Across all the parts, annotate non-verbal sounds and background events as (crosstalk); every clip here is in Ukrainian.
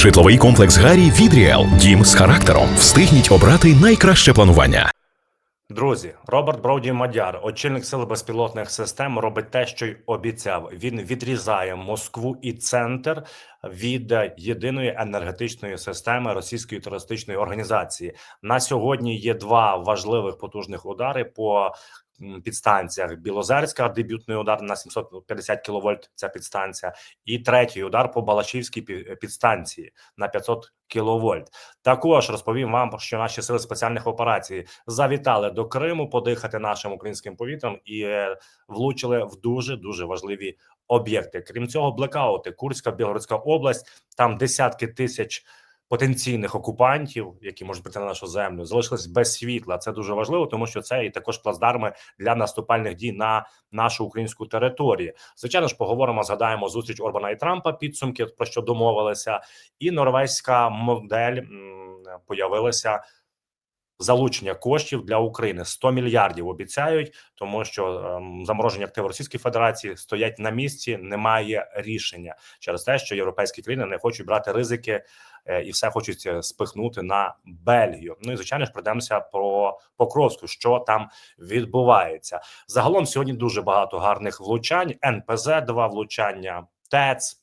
Житловий комплекс Гарі від Ріел. Дім з характером. Встигніть обрати найкраще планування. Друзі, Роберт Броуді Мадяр, очільник сил безпілотних систем, робить те, що й обіцяв. Він відрізає Москву і центр від єдиної енергетичної системи російської терористичної організації. На сьогодні є два важливих потужних удари по підстанціях. Білозерська дебютний удар на 750 кВт, Ця підстанція, і третій удар по Балашівській підстанції на 500 кВт. Також розповім вам, що наші сили спеціальних операцій завітали до Криму подихати нашим українським повітрям і е, влучили в дуже дуже важливі об'єкти. Крім цього, блекаути, Курська, Білгородська область, там десятки тисяч потенційних окупантів, які можуть прийти на нашу землю, залишились без світла. Це дуже важливо, тому що це і також плацдарми для наступальних дій на нашу українську територію. Звичайно ж, поговоримо, згадаємо зустріч Орбана і Трампа, підсумки про що домовилися, і норвезька модель м, появилася залучення коштів для України 100 мільярдів обіцяють, тому що ем, заморожені активи Російської Федерації стоять на місці. Немає рішення через те, що європейські країни не хочуть брати ризики е, і все хочуть е, спихнути на Бельгію. Ну і звичайно ж пройдемося про Покровську, що там відбувається. Загалом сьогодні дуже багато гарних влучань. НПЗ, два влучання, ТЕЦ.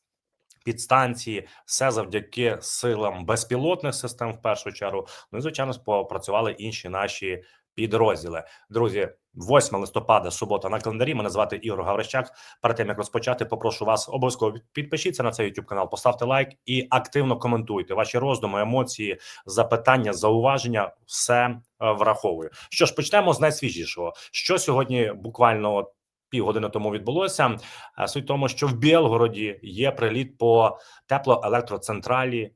Підстанції, все завдяки силам безпілотних систем, в першу чергу. Ну і звичайно, попрацювали інші наші підрозділи. Друзі, 8 листопада, субота на календарі. Мене звати Ігор Гаврищак. Перед тим як розпочати, попрошу вас обов'язково підпишіться на цей YouTube канал, поставте лайк і активно коментуйте ваші роздуми, емоції, запитання, зауваження. Все е, враховую. Що ж, почнемо з найсвіжішого. Що сьогодні буквально півгодини тому відбулося. Е, Суть в тому, що в Білгороді є приліт по теплоелектроцентралі.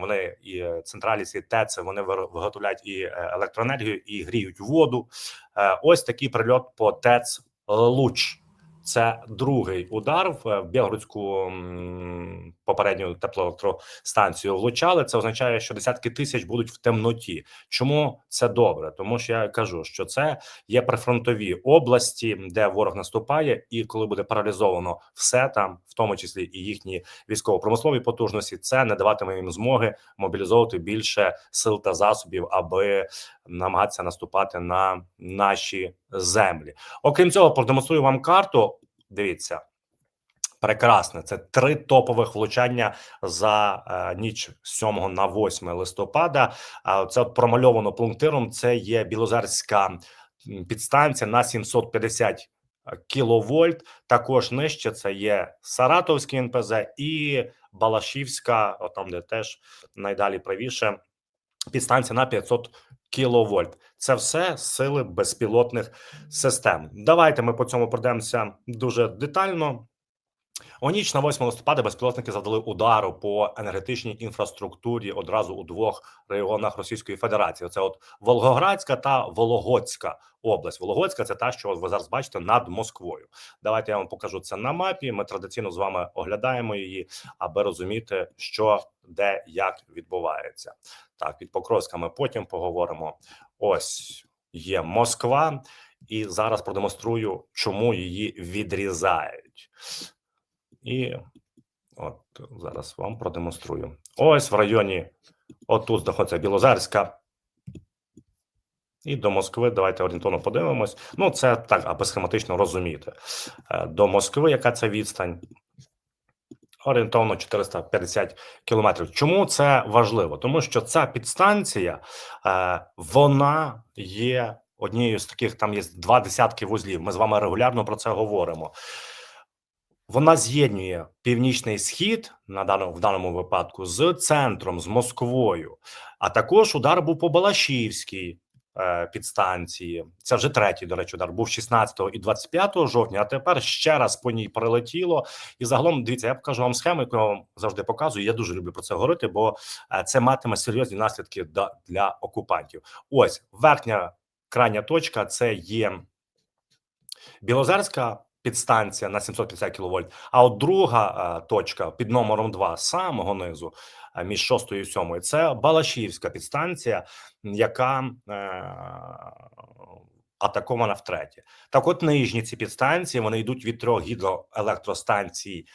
Вони і е, централі ці ТЕЦ, вони виготовляють і е, електроенергію, і гріють воду. Ось такий прильот по ТЕЦ Луч. Це другий удар в е, Білгородську попередню теплоелектростанцію влучали. Це означає, що десятки тисяч будуть в темноті. Чому це добре? Тому що я кажу, що це є прифронтові області, де ворог наступає, і коли буде паралізовано все там, в тому числі і їхні військово-промислові потужності, це не даватиме їм змоги мобілізовувати більше сил та засобів, аби намагатися наступати на наші землі. Окрім цього, продемонструю вам карту. Дивіться. Прекрасне, це три топових влучання за е, ніч з 7 на 8 листопада. А це промальовано пунктиром. Це є Білозерська підстанція на 750 кіловольт. Також нижче це є Саратовський НПЗ і Балашівська, там де теж найдалі правіше підстанція на 500 кіловольт. Це все сили безпілотних систем. Давайте ми по цьому пройдемося дуже детально. У ніч на 8 листопада безпілотники завдали удару по енергетичній інфраструктурі одразу у двох регіонах Російської Федерації. Це от Волгоградська та Вологодська область. Вологодська це та, що ви зараз бачите над Москвою. Давайте я вам покажу це на мапі. Ми традиційно з вами оглядаємо її, аби розуміти, що де як відбувається. Так, під Покровська ми потім поговоримо. Ось є Москва, і зараз продемонструю, чому її відрізають. І от зараз вам продемонструю. Ось в районі, отут знаходиться Білозерська. І до Москви давайте орієнтовно подивимось. Ну, це так, аби схематично розуміти. Е, До Москви, яка це відстань? Орієнтовно 450 кілометрів. Чому це важливо? Тому що ця підстанція, е, вона є однією з таких, там є два десятки вузлів. Ми з вами регулярно про це говоримо. Вона з'єднує північний схід на даному в даному випадку з центром, з Москвою. А також удар був по Балашівській е, підстанції. Це вже третій, до речі, удар був 16 і 25 жовтня. А тепер ще раз по ній прилетіло. І загалом дивіться, я покажу вам схему, яку я вам завжди показую. Я дуже люблю про це говорити, бо е, це матиме серйозні наслідки для окупантів. Ось верхня крайня точка це є Білозерська підстанція на 750 кВт, а от друга е, точка під номером 2 з самого низу е, між 6 і 7 це Балашівська підстанція, яка е, атакована втретє. Так, от нижні ці підстанції вони йдуть від трьох гідроелектростанцій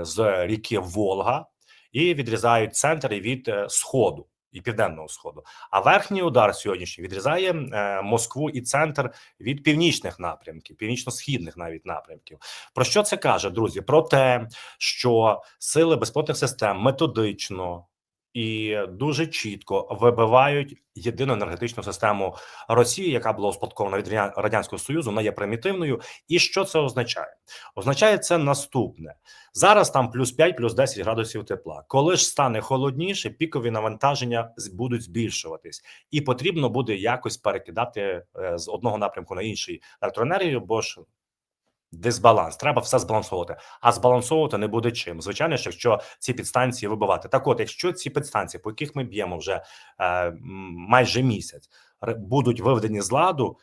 з ріки Волга. і відрізають центр від сходу і південного сходу. А верхній удар сьогоднішній відрізає е, Москву і центр від північних напрямків, північно-східних навіть напрямків. Про що це каже, друзі? Про те, що сили безпілотних систем методично і дуже чітко вибивають єдину енергетичну систему Росії, яка була успадкована від радянського союзу. Вона є примітивною. І що це означає? Означає це наступне: зараз там плюс 5, плюс 10 градусів тепла. Коли ж стане холодніше, пікові навантаження будуть збільшуватись, і потрібно буде якось перекидати е, з одного напрямку на інший електроенергію, бо ж дисбаланс. Треба все збалансовувати. А збалансовувати не буде чим. Звичайно, ж, якщо ці підстанції вибивати. Так, от, якщо ці підстанції, по яких ми б'ємо вже е, майже місяць, будуть виведені з ладу.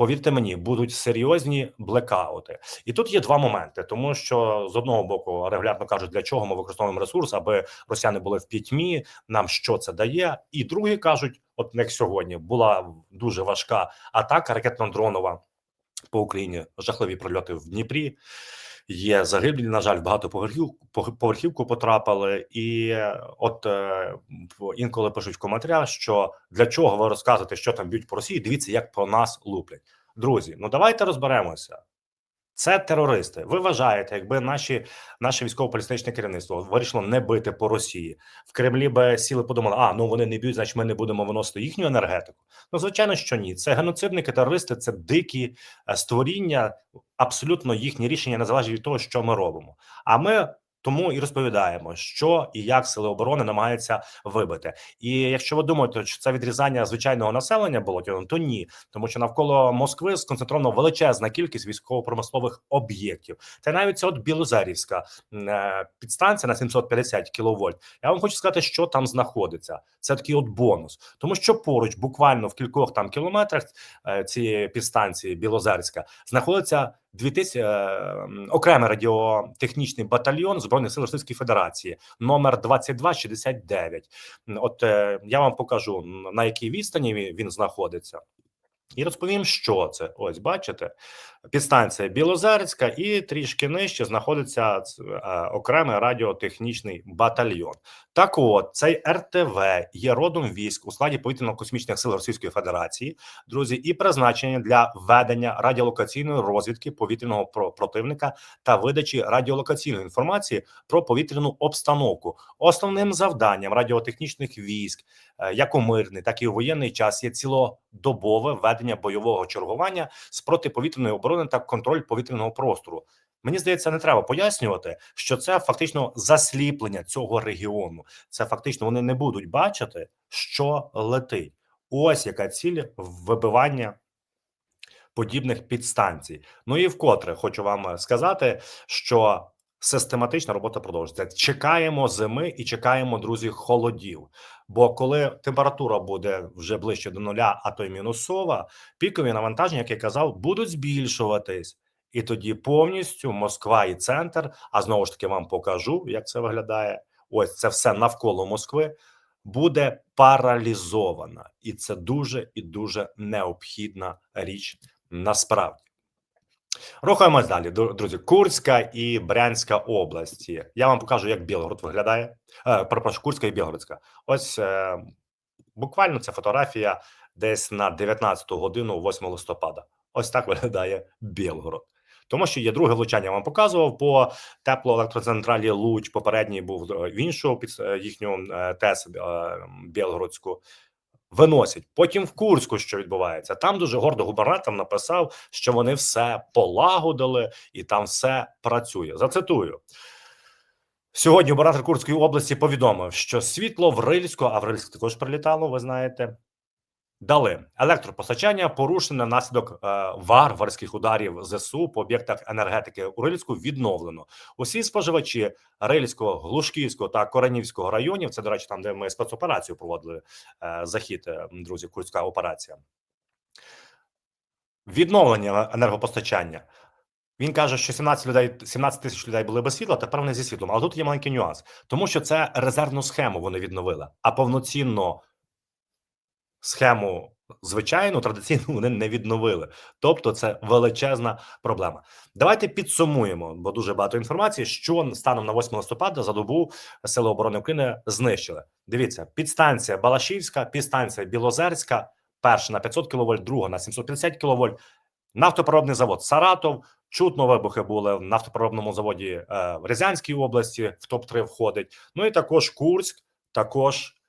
Повірте мені, будуть серйозні блекаути, і тут є два моменти, тому що з одного боку регулярно кажуть, для чого ми використовуємо ресурс, аби росіяни були в пітьмі. Нам що це дає? І другі кажуть, от як сьогодні була дуже важка атака ракетно-дронова по Україні, жахливі прольоти в Дніпрі. Є загиблі, на жаль, багато багатоповерхівку поверхівку потрапили, і е, от е, інколи пишуть в коментарях, що для чого ви розказуєте, що там б'ють по Росії. Дивіться, як по нас луплять. Друзі, ну давайте розберемося. Це терористи. Ви вважаєте, якби наші наше військово-політичне керівництво вирішило не бити по Росії в Кремлі би сіли, подумали, а ну вони не б'ють, значить ми не будемо виносити їхню енергетику. Ну звичайно, що ні. Це геноцидники, терористи, це дикі е, створіння. Абсолютно їхні рішення не залежить від того, що ми робимо. А ми тому і розповідаємо, що і як сили оборони намагаються вибити. І якщо ви думаєте, що це відрізання звичайного населення було то ні, тому що навколо Москви сконцентровано величезна кількість військово-промислових об'єктів. Та навіть це от Білозерівська е, підстанція на 750 кВт. Я вам хочу сказати, що там знаходиться. Це такий от бонус, тому що поруч, буквально в кількох там кілометрах е, цієї підстанції Білозерська, знаходиться 2000, е, окремий радіотехнічний батальйон збройних сил Російської Федерації, номер 2269. М, От е, я вам покажу на якій відстані він знаходиться. І розповім, що це. Ось бачите, підстанція Білозерська, і трішки нижче знаходиться е, окремий радіотехнічний батальйон. Так, от цей РТВ є родом військ у складі повітряно-космічних сил Російської Федерації, друзі, і призначені для ведення радіолокаційної розвідки повітряного противника та видачі радіолокаційної інформації про повітряну обстановку. Основним завданням радіотехнічних військ, е, як у мирний, так і у воєнний час, є цілодобове ведення бойового чергування з протиповітряної оборони та контроль повітряного простору. Мені здається, не треба пояснювати, що це фактично засліплення цього регіону. Це фактично вони не будуть бачити, що летить. Ось яка ціль вибивання подібних підстанцій. Ну і вкотре хочу вам сказати, що систематична робота продовжується. Чекаємо зими і чекаємо, друзі, холодів. Бо коли температура буде вже ближче до нуля, а то й мінусова, пікові навантаження, як я казав, будуть збільшуватись. І тоді повністю Москва і центр, а знову ж таки вам покажу, як це виглядає. Ось це все навколо Москви буде паралізована, і це дуже і дуже необхідна річ насправді. Рухаємось далі, друзі. Курська і Брянська області. Я вам покажу, як Білгород виглядає. Е, Курська і Білгородська. Ось е, буквально це фотографія десь на 19 годину, 8 листопада. Ось так виглядає Білгород. Тому що є друге влучання, я вам показував по теплоелектроцентралі Луч. Попередній був е, в іншу під е, їхню ТЕС Білгородську. Виносять потім в Курську, що відбувається. Там дуже гордо губернатор написав, що вони все полагодили і там все працює. Зацитую. Сьогодні губернатор Курської області повідомив, що світло в Рильську, а в Рильськ також прилітало, ви знаєте, дали електропостачання, порушене внаслідок е, варварських ударів ЗСУ по об'єктах енергетики у Рильську відновлено. Усі споживачі Рильського, Глушківського та Коренівського районів. Це, до речі, там, де ми спецоперацію проводили е, захід, е, друзі, Курська операція. Відновлення енергопостачання. Він каже, що 17 людей, 17 тисяч людей були без світла, тепер вони зі світлом. Але тут є маленький нюанс, тому що це резервну схему вони відновили, а повноцінно схему звичайно, традиційно вони не відновили. Тобто, це величезна проблема. Давайте підсумуємо, бо дуже багато інформації, що станом на 8 листопада за добу Сили оборони України знищили. Дивіться, підстанція Балашівська, підстанція Білозерська, перша на 500 кВт, друга на 750 кВт, нафтопереробний завод Саратов. Чутно вибухи були в нафтопереробному заводі е, в Рязанській області, в топ-3 входить. Ну і також Курськ, також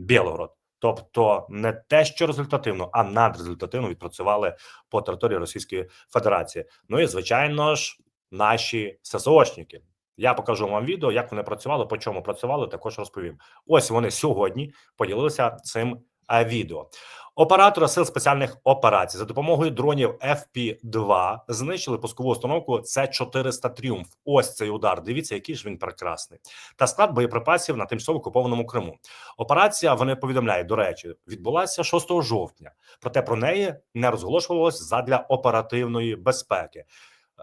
Білгород. Тобто не те, що результативно, а надрезультативно відпрацювали по території Російської Федерації. Ну і звичайно ж, наші ССОшники. Я покажу вам відео, як вони працювали, по чому працювали. Також розповім. Ось вони сьогодні поділилися цим відео. Оператори сил спеціальних операцій за допомогою дронів FP2 знищили пускову установку С 400 Тріумф. Ось цей удар. Дивіться, який ж він прекрасний. Та склад боєприпасів на тимчасово окупованому Криму. Операція вони повідомляють. До речі, відбулася 6 жовтня. Проте про неї не розголошувалось задля оперативної безпеки.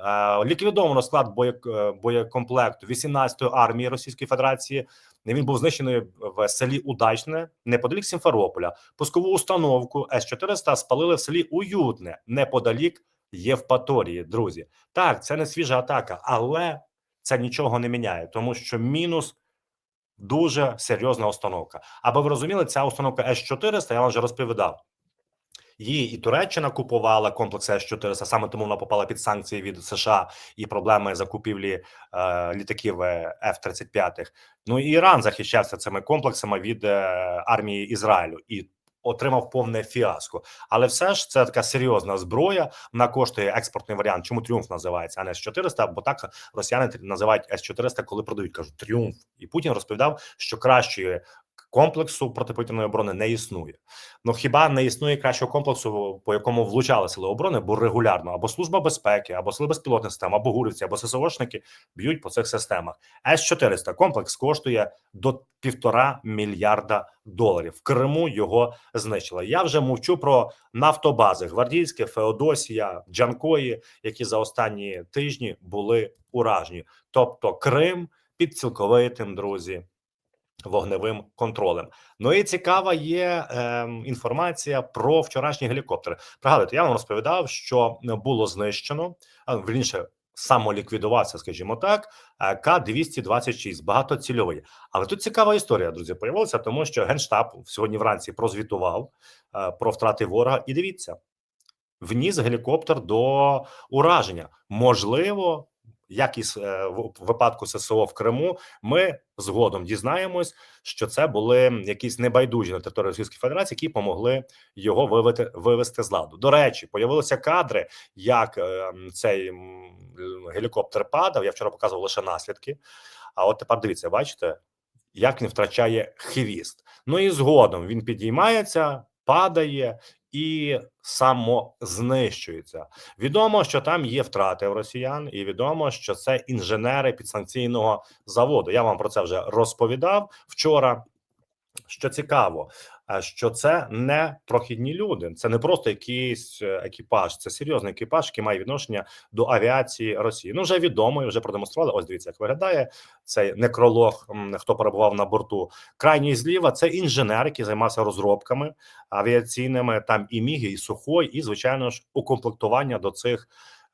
Е, Ліквідовано склад е, боєкомплекту 18-ї армії Російської Федерації. Він був знищений в селі Удачне неподалік Сімферополя. Пускову установку С 400 спалили в селі Уютне неподалік Євпаторії. Друзі, так це не свіжа атака, але це нічого не міняє, тому що мінус. Дуже серйозна установка. Аби ви розуміли, ця установка С 400 я вам вже розповідав. Її і Туреччина купувала комплекс С-400, саме тому вона попала під санкції від США і проблеми закупівлі е, літаків е, F-35. Ну і Іран захищався цими комплексами від е, армії Ізраїлю і отримав повне фіаско. Але все ж це така серйозна зброя. Вона коштує експортний варіант. Чому тріумф називається, а не С-400? Бо так росіяни називають С-400, коли продають, кажуть тріумф. І Путін розповідав, що кращої комплексу протиповітряної оборони не існує. Ну хіба не існує кращого комплексу, по якому влучали сили оборони, бо регулярно або служба безпеки, або сили безпілотних систем, або гурівці, або ССОшники б'ють по цих системах. С 400 комплекс коштує до півтора мільярда доларів. В Криму його знищили. Я вже мовчу про нафтобази гвардійське, Феодосія, Джанкої, які за останні тижні були уражені. Тобто Крим під цілковитим друзі вогневим контролем. Ну і цікава є е, інформація про вчорашні гелікоптери. Пригадуйте, я вам розповідав, що було знищено а, вірніше, самоліквідувався, скажімо так, е, К-226, багатоцільовий. Але тут цікава історія, друзі, появилася, тому що генштаб сьогодні вранці прозвітував е, про втрати ворога. І дивіться, вніс гелікоптер до ураження. Можливо, як і е, в випадку ССО в Криму, ми згодом дізнаємось, що це були якісь небайдужі на території Російської Федерації, які помогли його вивести, вивести з ладу. До речі, появилися кадри, як е, цей гелікоптер падав. Я вчора показував лише наслідки. А от тепер дивіться, бачите, як він втрачає хвіст. Ну і згодом він підіймається, падає і самознищується. Відомо, що там є втрати в росіян, і відомо, що це інженери підсанкційного заводу. Я вам про це вже розповідав вчора. Що цікаво, е, що це не прохідні люди, це не просто якийсь е, екіпаж, це серйозний екіпаж, який має відношення до авіації Росії. Ну вже відомо і вже продемонстрували. Ось дивіться, як виглядає цей некролог. Хто перебував на борту крайній зліва? Це інженер, який займався розробками авіаційними. Там і міги, і сухой, і звичайно ж укомплектування до цих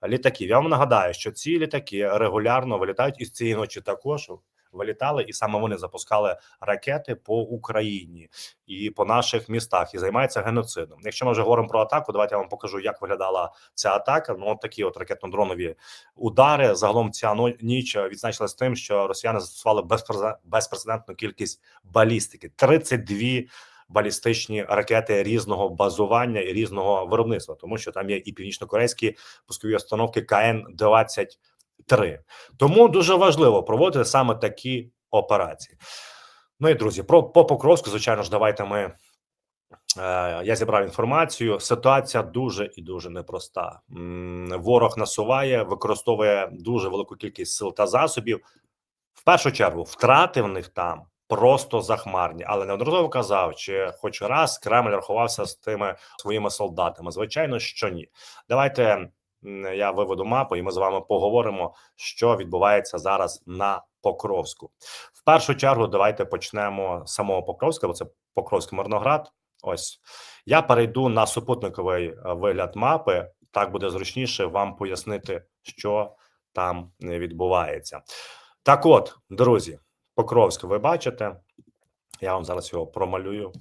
літаків. Я вам нагадаю, що ці літаки регулярно вилітають із цієї ночі також. Вилітали, і саме вони запускали ракети по Україні і по наших містах і займаються геноцидом. Якщо ми вже говоримо про атаку, давайте я вам покажу, як виглядала ця атака. Ну от такі от ракетно-дронові удари. Загалом ця ніч відзначилась тим, що росіяни застосували безпрецедентну кількість балістики 32 балістичні ракети різного базування і різного виробництва, тому що там є і північно-корейські пускові установки КН 23 Тому дуже важливо проводити саме такі операції. Ну і друзі, про по Покровську, звичайно ж, давайте ми. Е, я зібрав інформацію. Ситуація дуже і дуже непроста. Ворог насуває, використовує дуже велику кількість сил та засобів. В першу чергу, втрати в них там просто захмарні, але неодноразово казав, чи хоч раз Кремль рахувався з тими своїми солдатами. Звичайно, що ні. Давайте я виведу мапу, і ми з вами поговоримо, що відбувається зараз на Покровську. В першу чергу, давайте почнемо з самого Покровська, бо це Покровський Мирноград. Ось я перейду на супутниковий е, вигляд мапи. Так буде зручніше вам пояснити, що там е, відбувається. Так, от, друзі, Покровськ, ви бачите? Я вам зараз його промалюю.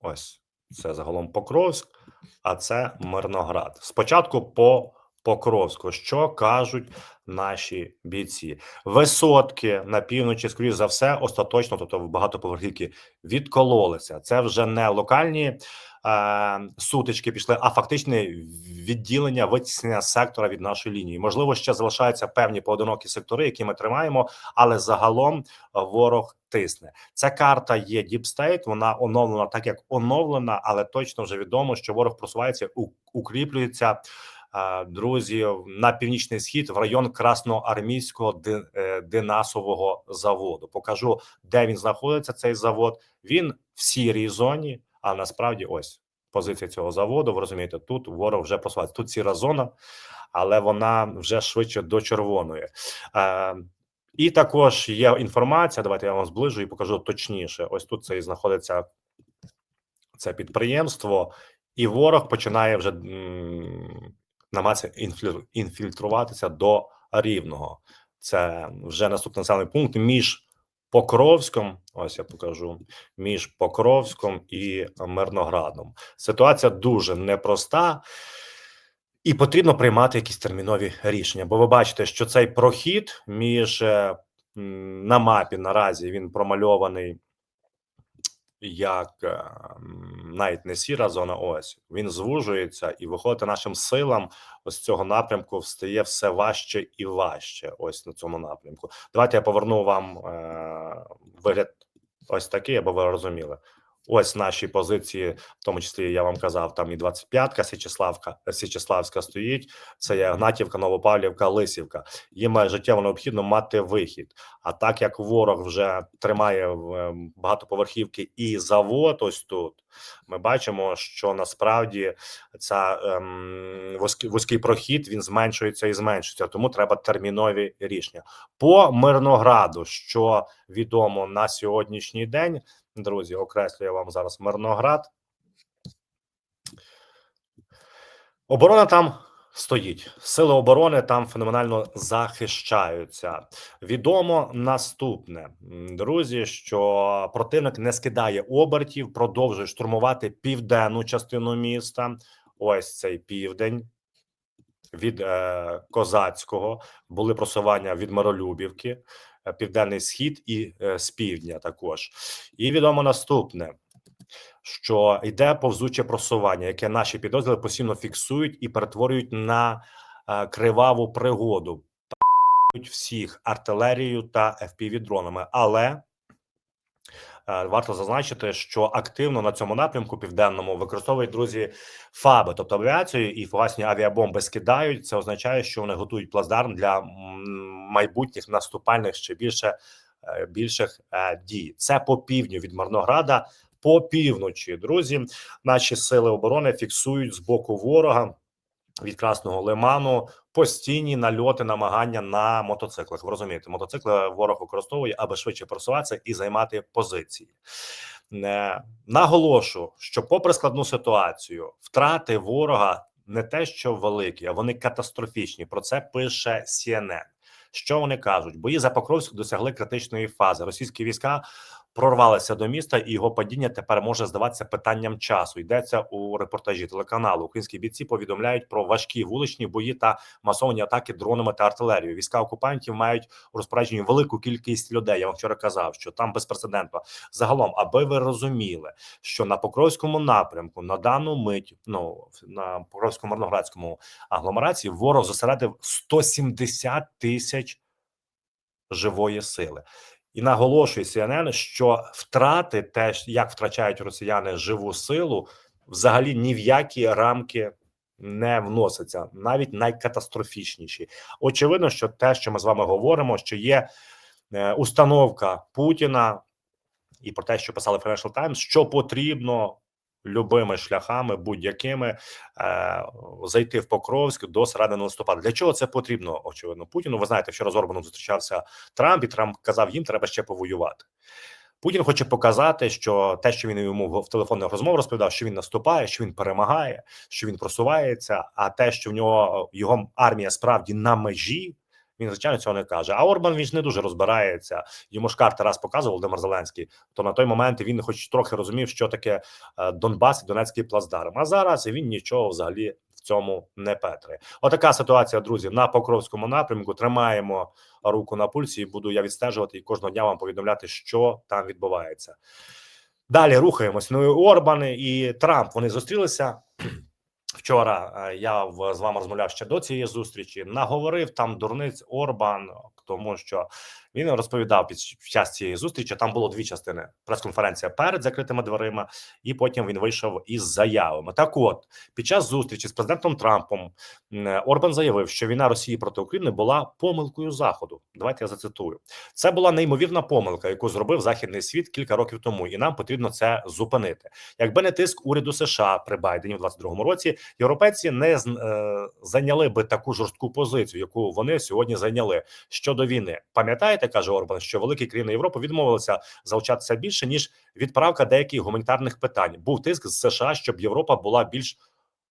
Ось це загалом Покровськ, а це Мирноград. Спочатку по Покровську, що кажуть наші бійці? Висотки на півночі, скоріш за все, остаточно, тобто в багатоповерхівки, відкололися. Це вже не локальні сутички пішли, а фактичне відділення витіснення сектора від нашої лінії. Можливо, ще залишаються певні поодинокі сектори, які ми тримаємо, але загалом е, ворог тисне. Ця карта є State, Вона оновлена так, як оновлена, але точно вже відомо, що ворог просувається, укріплюється. е, Друзі, на північний схід в район Красноармійського е, динасового заводу. Покажу, де він знаходиться. Цей завод. Він в сірій зоні, а насправді ось позиція цього заводу. Ви розумієте, тут ворог вже просувається. Тут сіра зона, але вона вже швидше до червоної. Е, і також є інформація. Давайте я вам зближу і покажу точніше. Ось тут це і знаходиться це підприємство, і ворог починає вже намагатися інфільтруватися до рівного. Це вже наступний населений пункт між Покровськом. Ось я покажу між Покровськом і Мирноградом. Ситуація дуже непроста. І потрібно приймати якісь термінові рішення, бо ви бачите, що цей прохід між е, на мапі наразі він промальований як е, навіть не сіра зона. Ось він звужується, і виходити нашим силам ось цього напрямку встає все важче і важче. Ось на цьому напрямку. Давайте я поверну вам е, вигляд ось такий, аби ви розуміли. Ось наші позиції, в тому числі я вам казав, там і 25-ка Січеславка, Січеславська стоїть. Це є Гнатівка, Новопавлівка, Лисівка. Їм е, життєво необхідно мати вихід. А так як ворог вже тримає е, багатоповерхівки і завод, ось тут ми бачимо, що насправді ця ем, вузький, вузький прохід він зменшується і зменшується. Тому треба термінові рішення по Мирнограду, що відомо на сьогоднішній день. Друзі, окреслюю вам зараз Мирноград. Оборона там стоїть. Сили оборони там феноменально захищаються. Відомо наступне, друзі, що противник не скидає обертів, продовжує штурмувати південну частину міста. Ось цей південь. Від е, Козацького були просування від Миролюбівки, південний схід і е, з півдня також. І відомо наступне, що йде повзуче просування, яке наші підрозділи постійно фіксують і перетворюють на е, криваву пригоду. Всіх артилерією та fpv дронами але е, варто зазначити, що активно на цьому напрямку південному використовують друзі ФАБи, тобто авіацію і фугасні авіабомби скидають. Це означає, що вони готують плацдарм для майбутніх наступальних ще більше е, більших е, дій. Це по півдню від Марнограда. По півночі, друзі, наші сили оборони фіксують з боку ворога від Красного Лиману постійні нальоти, намагання на мотоциклах. Ви розумієте, мотоцикли ворог використовує, аби швидше просуватися і займати позиції. Е, Наголошу, що, попри складну ситуацію, втрати ворога не те, що великі, а вони катастрофічні. Про це пише CNN. Що вони кажуть? Бої за Покровськ досягли критичної фази. Російські війська прорвалися до міста, і його падіння тепер може здаватися питанням часу. Йдеться у репортажі телеканалу. Українські бійці повідомляють про важкі вуличні бої та масовані атаки дронами та артилерією. Війська окупантів мають у розпорядженні велику кількість людей. Я вам вчора казав, що там безпрецедентно. Загалом, аби ви розуміли, що на Покровському напрямку на дану мить, ну на Покровському Марноградському агломерації, ворог зосередив 170 тисяч живої сили. І наголошує CNN, що втрати, те, як втрачають росіяни живу силу, взагалі ні в які рамки не вносяться, навіть найкатастрофічніші. Очевидно, що те, що ми з вами говоримо, що є е, установка Путіна, і про те, що писали Financial Times, що потрібно любими шляхами, будь-якими е, зайти в Покровськ до середини листопада. Для чого це потрібно? Очевидно, Путіну. Ви знаєте, вчора з Орбаном зустрічався Трамп, і Трамп казав, їм треба ще повоювати. Путін хоче показати, що те, що він йому в- телефонних розмовах розповідав, що він наступає, що він перемагає, що він просувається. А те, що в нього його армія справді на межі, він звичайно цього не каже. А Орбан він ж не дуже розбирається. Йому ж карти раз показував Володимир Зеленський. То на той момент він, хоч трохи розумів, що таке е, Донбас і Донецький плацдарм. А зараз він нічого взагалі в цьому не петре. Отака ситуація, друзі, на Покровському напрямку. Тримаємо руку на пульсі, і буду я відстежувати і кожного дня вам повідомляти, що там відбувається. Далі рухаємось. Ну Орбан і Трамп вони зустрілися. Вчора е, я з вами розмовляв ще до цієї зустрічі. Наговорив там дурниць Орбан, тому що він розповідав під час цієї зустрічі. Там було дві частини: прес-конференція перед закритими дверима, і потім він вийшов із заявами. Так, от під час зустрічі з президентом Трампом Орбан заявив, що війна Росії проти України була помилкою Заходу. Давайте я зацитую. Це була неймовірна помилка, яку зробив західний світ кілька років тому, і нам потрібно це зупинити. Якби не тиск уряду США при Байдені в 22-му році, європейці не е, зайняли би таку жорстку позицію, яку вони сьогодні зайняли щодо війни. Пам'ятаєте, каже Орбан, що великі країни Європи відмовилися залучатися більше ніж відправка деяких гуманітарних питань. Був тиск з США, щоб Європа була більш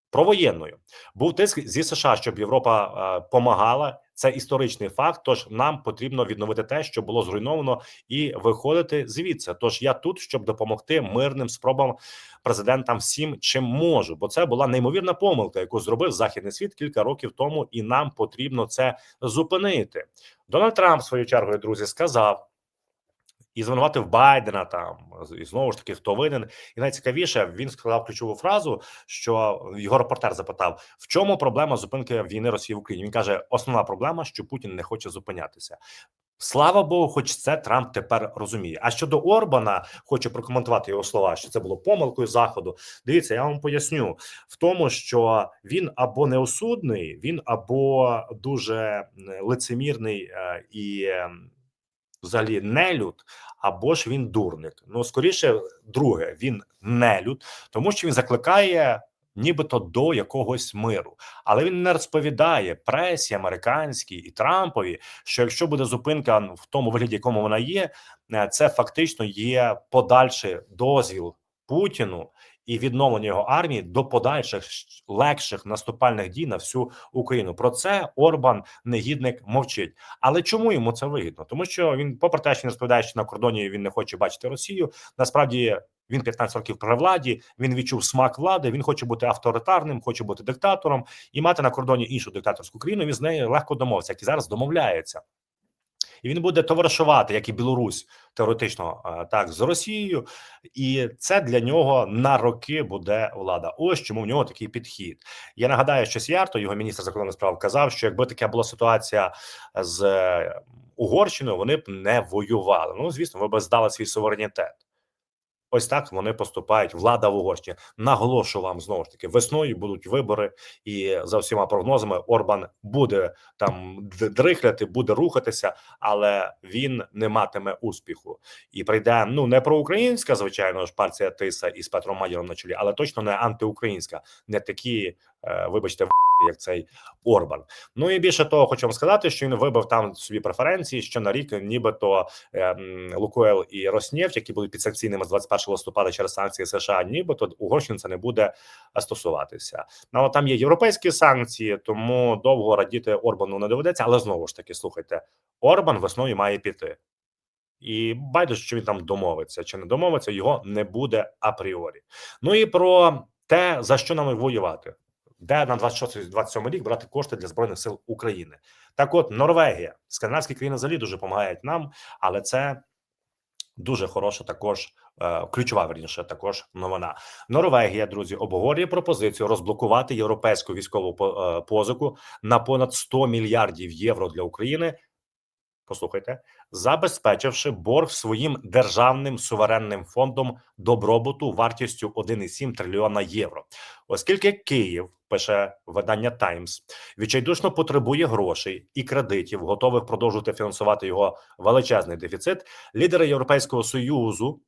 провоєнною. Був тиск зі США, щоб Європа е, помагала. Це історичний факт. Тож нам потрібно відновити те, що було зруйновано, і виходити звідси. Тож я тут, щоб допомогти мирним спробам президентам всім, чим можу, бо це була неймовірна помилка, яку зробив західний світ кілька років тому, і нам потрібно це зупинити. Дональд Трамп, свою чергу, друзі, сказав. І звинуватив Байдена там і знову ж таки хто винен, і найцікавіше він сказав ключову фразу, що його репортер запитав: в чому проблема зупинки війни Росії в Україні? Він каже: основна проблема, що Путін не хоче зупинятися. Слава Богу, хоч це Трамп тепер розуміє. А щодо Орбана, хочу прокоментувати його слова, що це було помилкою заходу. Дивіться, я вам поясню в тому, що він або неосудний, він або дуже лицемірний е, і е, взагалі нелюд, або ж він дурник. Ну скоріше, друге, він нелюд, тому що він закликає. Нібито до якогось миру, але він не розповідає пресі американській і Трампові, що якщо буде зупинка в тому вигляді, якому вона є, е, це фактично є подальший дозвіл Путіну і відновлення його армії до подальших легших наступальних дій на всю Україну. Про це Орбан негідник мовчить. Але чому йому це вигідно? Тому що він, попри те, що він розповідає, що на кордоні він не хоче бачити Росію. Насправді він 15 років при владі. Він відчув смак влади. Він хоче бути авторитарним, хоче бути диктатором і мати на кордоні іншу диктаторську країну. Він з нею легко домовиться, як і зараз домовляється. І він буде товаришувати, як і Білорусь, теоретично е, так з Росією, і це для нього на роки буде влада. Ось чому в нього такий підхід. Я нагадаю, що Сіярто, його міністр закордонних справ, казав, що якби така була ситуація з е, Угорщиною, вони б не воювали. Ну звісно, ви б здали свій суверенітет. Ось так вони поступають. Влада в Угорщині. Наголошую вам знову ж таки, весною будуть вибори, і за всіма прогнозами Орбан буде там дрихляти, буде рухатися, але він не матиме успіху. І прийде ну не проукраїнська, звичайно ж, партія Тиса із Петром Мадіром на чолі, але точно не антиукраїнська, не такі, вибачте, (laughs) як цей Орбан. Ну і більше того, хочу вам сказати, що він вибив там собі преференції, що на рік, нібито е, Лукойл і Роснефть, які будуть під санкційними з 21 листопада через санкції США, нібито Угорщина це не буде е, стосуватися. Ну але там є європейські санкції, тому довго радіти Орбану не доведеться. Але знову ж таки, слухайте, Орбан весною має піти. І байдуже, що він там домовиться чи не домовиться, його не буде апріорі. Ну і про те, за що нам воювати, де на 26-27 рік брати кошти для збройних сил України. Так, от Норвегія, скандинавські країни взагалі дуже допомагають нам, але це дуже хороша, також е, ключова верніше, також новина. Норвегія, друзі, обговорює пропозицію розблокувати європейську військову е, позику на понад 100 мільярдів євро для України. Послухайте, забезпечивши борг своїм державним суверенним фондом добробуту вартістю 1,7 трильйона євро, оскільки Київ пише видання Таймс відчайдушно потребує грошей і кредитів, готових продовжувати фінансувати його величезний дефіцит. Лідери Європейського союзу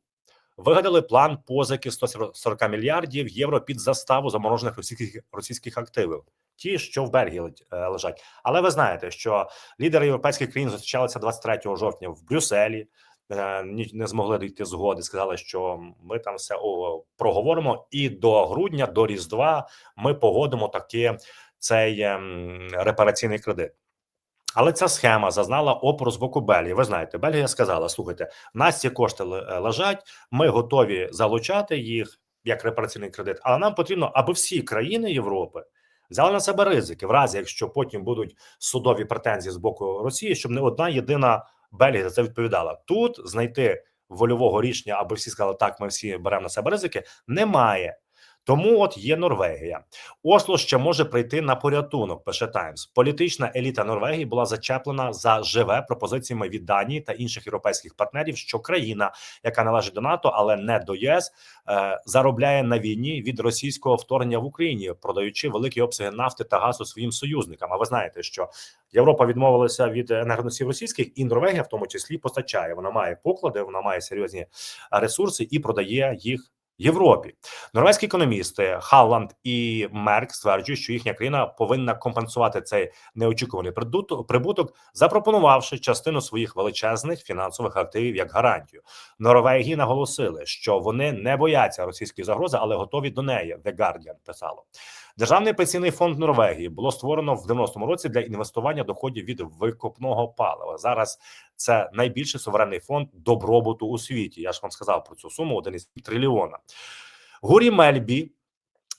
вигадали план позики 140 мільярдів євро під заставу заморожених російських російських активів, ті, що в Бельгії е, лежать. Але ви знаєте, що лідери європейських країн зустрічалися 23 жовтня в Брюсселі. е, не змогли дійти згоди. Сказали, що ми там все о, проговоримо, і до грудня, до Різдва, ми погодимо таки цей ем, репараційний кредит. Але ця схема зазнала опору з боку Бельгії. Ви знаєте, Бельгія сказала: слухайте, в нас ці кошти е, лежать, ми готові залучати їх як репараційний кредит, але нам потрібно, аби всі країни Європи взяли на себе ризики, в разі якщо потім будуть судові претензії з боку Росії, щоб не одна єдина Бельгія за це відповідала. Тут знайти вольового рішення, аби всі сказали, так, ми всі беремо на себе ризики, немає. Тому от є Норвегія. Осло ще може прийти на порятунок. Пише Таймс. Політична еліта Норвегії була зачеплена за живе пропозиціями від Данії та інших європейських партнерів, що країна, яка належить до НАТО, але не до ЄС, е, заробляє на війні від російського вторгнення в Україні, продаючи великі обсяги нафти та газу своїм союзникам. А ви знаєте, що Європа відмовилася від енергоносіїв російських, і Норвегія в тому числі постачає. Вона має поклади, вона має серйозні ресурси і продає їх. Європі норвезькі економісти Халланд і Мерк стверджують, що їхня країна повинна компенсувати цей неочікуваний прибуток, запропонувавши частину своїх величезних фінансових активів як гарантію. Норвегії наголосили, що вони не бояться російської загрози, але готові до неї. The Guardian писало. Державний пенсійний фонд Норвегії було створено в 90-му році для інвестування доходів від викопного палива. Зараз це найбільший суверенний фонд добробуту у світі. Я ж вам сказав про цю суму 1,7 трильйона. Гурі Мельбі,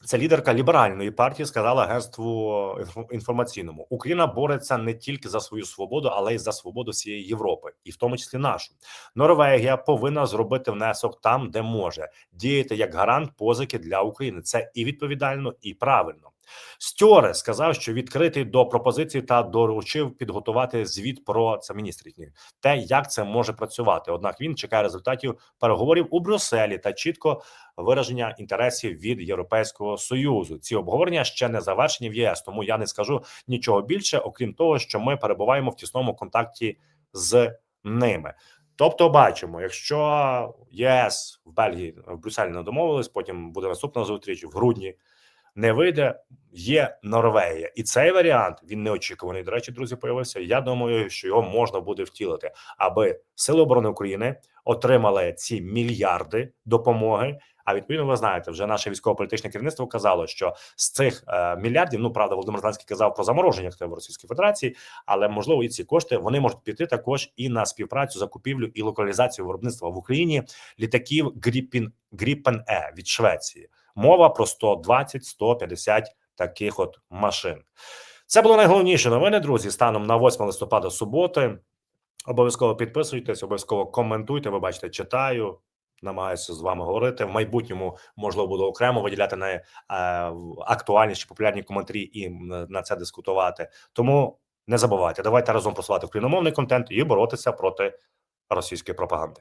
це лідерка ліберальної партії, сказала агентству інфо- інформаційному: Україна бореться не тільки за свою свободу, але й за свободу всієї Європи, і в тому числі нашу. Норвегія повинна зробити внесок там, де може діяти як гарант позики для України. Це і відповідально, і правильно. Стьоре сказав, що відкритий до пропозицій та доручив підготувати звіт про це міністр їхній, те, як це може працювати. Однак він чекає результатів переговорів у Брюсселі та чітко вираження інтересів від Європейського союзу. Ці обговорення ще не завершені в ЄС, тому я не скажу нічого більше, окрім того, що ми перебуваємо в тісному контакті з ними. Тобто, бачимо, якщо ЄС в Бельгії в Брюсселі не домовились, потім буде наступна зустріч в грудні. Не вийде, є Норвегія, і цей варіант він неочікуваний. До речі, друзі, появився. Я думаю, що його можна буде втілити, аби сили оборони України отримали ці мільярди допомоги. А відповідно, ви знаєте, вже наше військово-політичне керівництво казало, що з цих е, мільярдів, ну правда, Володимир Зеленський казав про замороження активів Російської Федерації, але можливо і ці кошти вони можуть піти також і на співпрацю, закупівлю і локалізацію виробництва в Україні літаків Гріпін Гріпен Е від Швеції. Мова про 120-150 таких от машин. Це було найголовніше новини, друзі. Станом на 8 листопада суботи. Обов'язково підписуйтесь, обов'язково коментуйте. Ви бачите, читаю, намагаюся з вами говорити. В майбутньому можливо буду окремо виділяти на е, актуальніші популярні коментарі і на це дискутувати. Тому не забувайте, давайте разом просувати україномовний контент і боротися проти російської пропаганди.